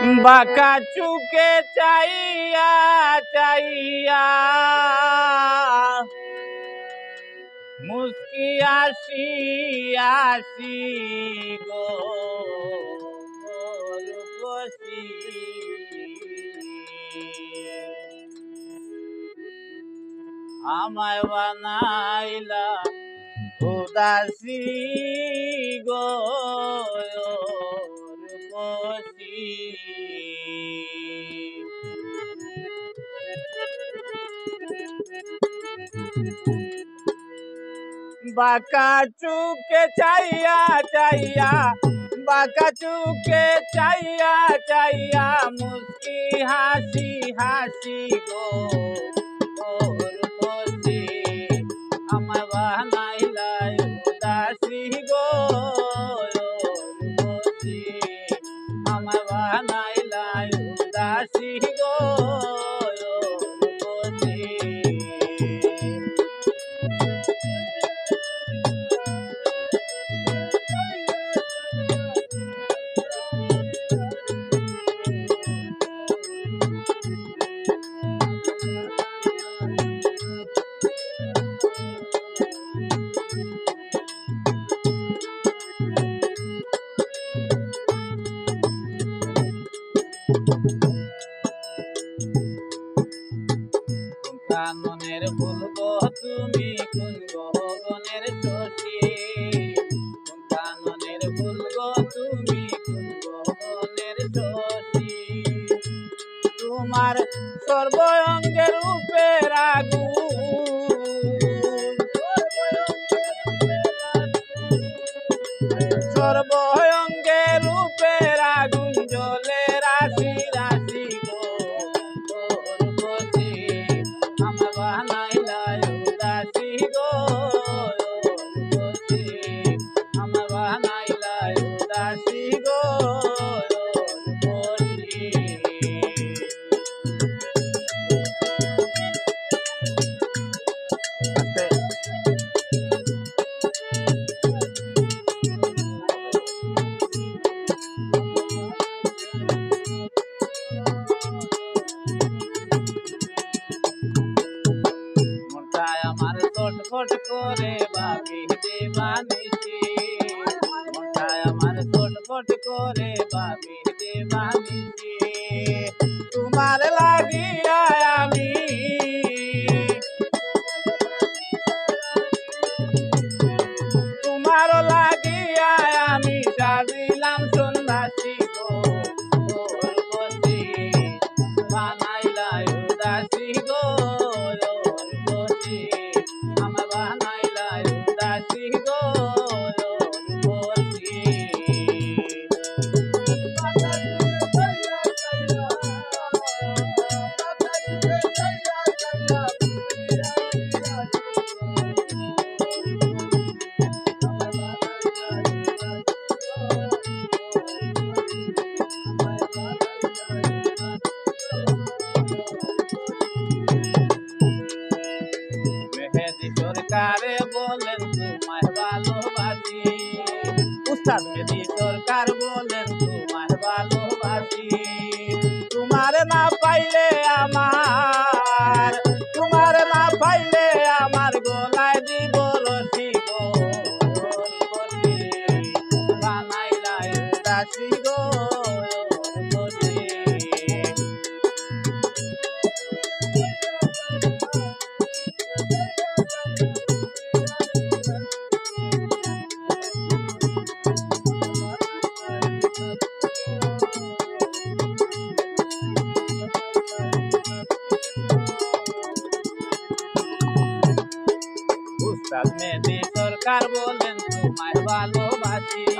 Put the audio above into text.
বাঁকা চুকে চাইয়া চাইয়া। মুস্কি আসি আসি গো আমায় বানাইলা উদাসী গো। বাঁকা চুকে চাইয়া চাইয়া, বাঁকা চুকে চাইয়া চাইয়া মুস্কি হাসি হাসি গো। আমার আমার বানাইলা কাননের ফুলব তুমি কোন গগনের শশী? কাননের ফুলব তুমি কোন গগনের শশী? তোমার সর্বঙ্গের ছটফট করে ভাবি দেবানিসি মনটায় আমার ছটফট করে ভাবি দেবানিসি বলেন তোমায় ভালোবাসি। উস্তাদ। মেহেদি সরকার বলেন তোমায় ভালোবাসি। তোমার না পাইলে মেহেদি সরকার বলেন তোমায় ভালোবাসি।